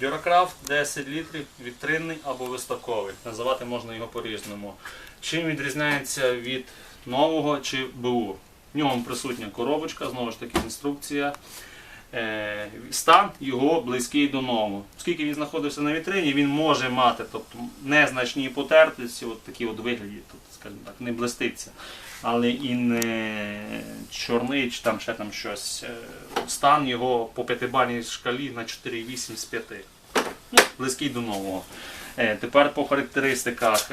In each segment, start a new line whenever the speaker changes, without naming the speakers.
Дюракрафт 10 літрів, вітринний або виставковий. Називати можна його по-різному. Чим відрізняється від нового чи БУ? В ньому присутня коробочка, знову ж таки інструкція. Е, Стан його близький до нового. Оскільки він знаходився на вітрині, він може мати тобто, незначні потертості, от такі от вигляді, тобто, скажімо так, не блиститься. Але і не чорний, там ще там щось. Е, Стан його по п'ятибальній шкалі на 4,8 з 5. Ну, близький до нового. Е, Тепер по характеристиках.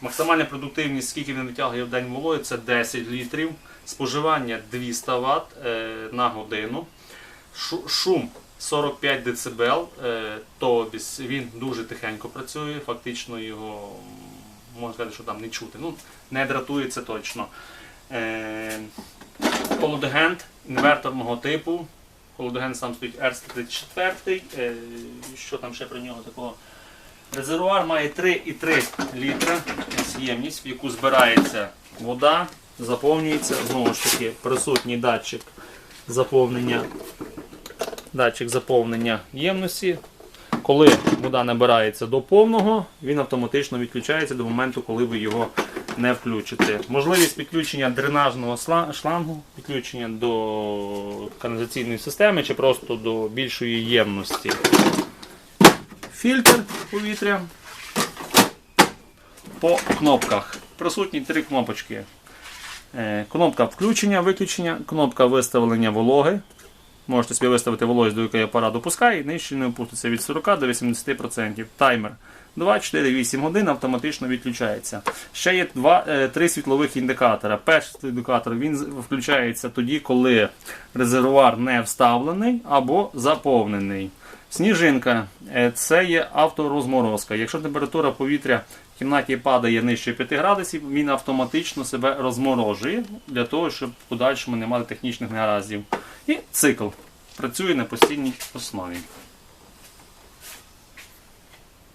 Максимальна продуктивність, скільки він витягує в день вологи, це 10 літрів. Споживання 200 Вт на годину. Шу- Шум 45 дБ, е, тобто він дуже тихенько працює, фактично його можна сказати, що там не чути. Ну, не дратується точно. Е, Холодагент інверторного типу. Холодагент сам стоїть R34. Е, що там ще про нього такого? Резервуар має 3,3 літра ємність, в яку збирається вода, заповнюється. Знову ж таки, присутній датчик заповнення, датчик заповнення ємності. Коли вода набирається до повного, він автоматично відключається до моменту, коли ви його не включите. Можливість підключення дренажного шлангу, підключення до каналізаційної системи чи просто до більшої ємності. Фільтр повітря. По кнопках. Присутні три кнопочки. Е, Кнопка включення, виключення, кнопка виставлення вологи. Можете собі виставити волос, до якої апарат допускає, і нижче не опуститься від 40 до 80%. Таймер 2, 4, 8 годин автоматично відключається. Ще є два, е, три світлових індикатора. Перший індикатор він включається тоді, коли резервуар не вставлений або заповнений. Сніжинка е, це є авторозморозка. Якщо температура повітря в кімнаті падає нижче 5 градусів, він автоматично себе розморожує для того, щоб в подальшому не мати технічних негараздів. І цикл працює на постійній основі.